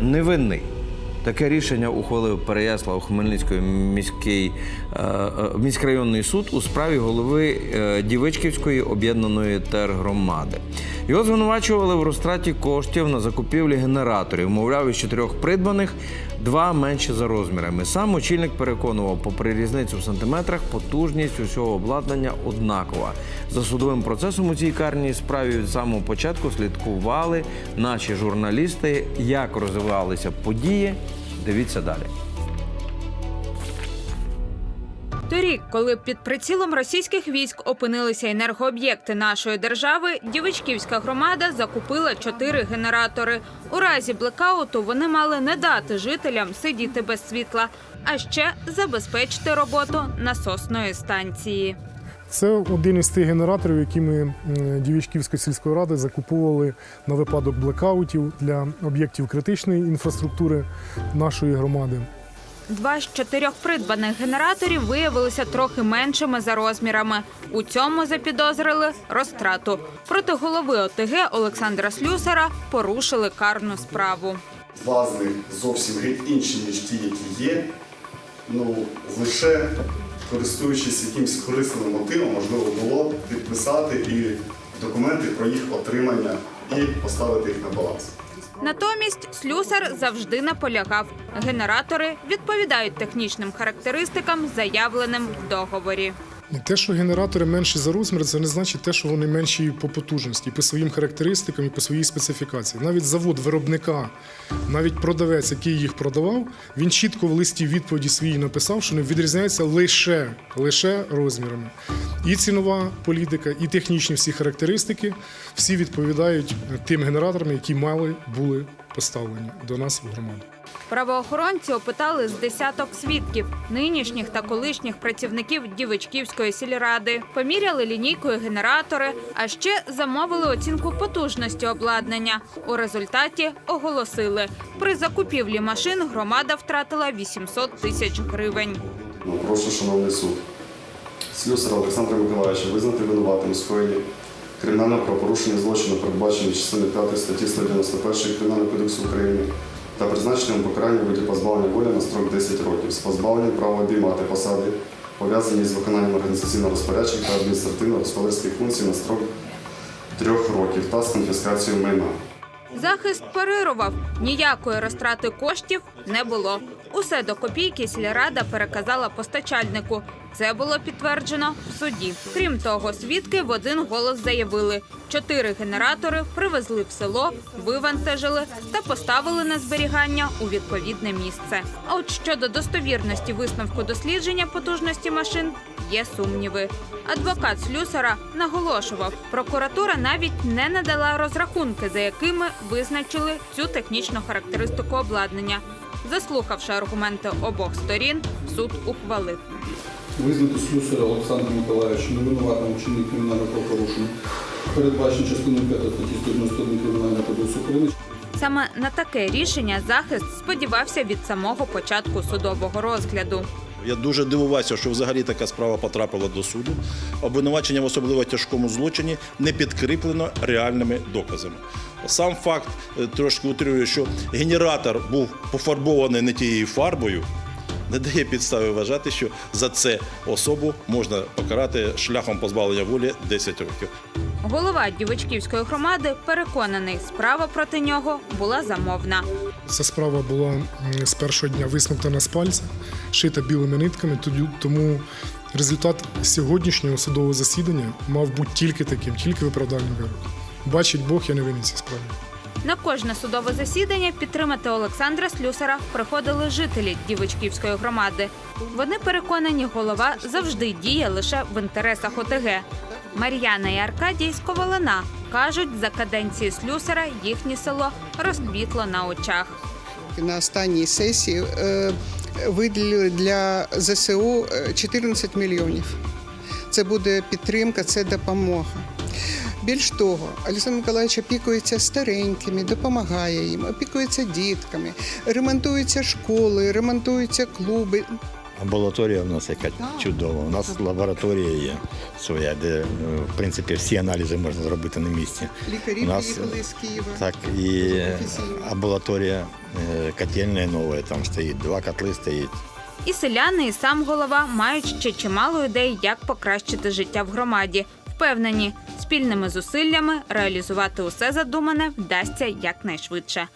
невинний. Таке рішення ухвалив Переяслав Хмельницький міський е, е, міськрайонний суд у справі голови е, Дівичківської об'єднаної тергромади. Його звинувачували в розтраті коштів на закупівлі генераторів. Мовляв, із чотирьох придбаних два менші за розмірами. Сам очільник переконував, попри різницю в сантиметрах, потужність усього обладнання однакова. За судовим процесом у цій карній справі від самого початку слідкували наші журналісти, як розвивалися події. Дивіться далі. Торік, коли під прицілом російських військ опинилися енергооб'єкти нашої держави, Дівичківська громада закупила чотири генератори. У разі блекауту вони мали не дати жителям сидіти без світла, а ще забезпечити роботу насосної станції. Це один із тих генераторів, які ми Дівічківської сільської ради закуповували на випадок блекаутів для об'єктів критичної інфраструктури нашої громади. Два з чотирьох придбаних генераторів виявилися трохи меншими за розмірами. У цьому запідозрили розтрату. Проти голови ОТГ Олександра Слюсара порушили карну справу. Два зовсім геть інші, ніж ті, які є. Ну, лише користуючись якимось корисним мотивом, можливо було підписати і документи про їх отримання і поставити їх на баланс. Натомість слюсар завжди наполягав. Генератори відповідають технічним характеристикам, заявленим в договорі. Те, що генератори менші за розмір, це не значить те, що вони менші по потужності, по своїм характеристикам і по своїй специфікації. Навіть завод виробника, навіть продавець, який їх продавав, він чітко в листі відповіді своїй написав, що вони відрізняються лише, лише розмірами. І цінова політика, і технічні всі характеристики всі відповідають тим генераторам, які мали були поставлені до нас в громаду. Правоохоронці опитали з десяток свідків, нинішніх та колишніх працівників Дівичківської сільради, поміряли лінійкою генератори, а ще замовили оцінку потужності обладнання. У результаті оголосили, при закупівлі машин громада втратила 800 тисяч гривень. Ну, прошу, шановний суд. Слюсара Олександра Миколаївича визнати винуватим скоєнні кримінального правопорушення злочину, передбаченого частини 5 статті 191 Кримінального кодексу України та призначити йому покарання виді позбавлення волі на строк 10 років з позбавленням права обіймати посади, пов'язані з виконанням організаційного розпоряджень та адміністративно-господарських функцій на строк 3 років та з конфіскацією майна. Захист парирував. Ніякої розтрати коштів не було. Усе до копійки сільрада переказала постачальнику. Це було підтверджено в суді. Крім того, свідки в один голос заявили: чотири генератори привезли в село, вивантажили та поставили на зберігання у відповідне місце. А от щодо достовірності висновку дослідження потужності машин є сумніви. Адвокат слюсара наголошував, прокуратура навіть не надала розрахунки, за якими визначили цю технічну характеристику обладнання. Заслухавши аргументи обох сторін, суд ухвалив. Визнати слюсаря Олександра Миколаївича невинуватим вчиненні кримінального правопорушення, передбачено частиною 5 статті 191 Кримінального кодексу України. Саме на таке рішення захист сподівався від самого початку судового розгляду. Я дуже дивувався, що взагалі така справа потрапила до суду. Обвинувачення в особливо тяжкому злочині не підкріплено реальними доказами. Сам факт е, трошки утримує, що генератор був пофарбований не тією фарбою, не дає підстави вважати, що за це особу можна покарати шляхом позбавлення волі 10 років. Голова Дівочківської громади переконаний, справа проти нього була замовна. Ця справа була з першого дня висмоктана з пальця, шита білими нитками. тоді- Тому результат сьогоднішнього судового засідання мав бути тільки таким, тільки виправдальним вироком. Бачить Бог, я не винен цій справі. На кожне судове засідання підтримати Олександра Слюсара приходили жителі Дівочківської громади. Вони переконані, голова завжди діє лише в інтересах ОТГ. Мар'яна і Аркадій з Ковалина кажуть, за каденції Слюсара їхнє село розквітло на очах. На останній сесії е, виділили для ЗСУ е, 14 мільйонів. Це буде підтримка, це допомога. Більш того, Олександр Миколаївич опікується старенькими, допомагає їм, опікується дітками, ремонтуються школи, ремонтуються клуби. Амбулаторія в нас яка чудова. У нас лабораторія є своя, де е, в принципі всі аналізи можна зробити на місці. Лікарі У нас, приїхали з Києва. Так, і амбулаторія е, котельня нова, там стоїть, два котли стоїть. І селяни, і сам голова мають ще чимало ідей, як покращити життя в громаді. Впевнені, спільними зусиллями реалізувати усе задумане вдасться якнайшвидше.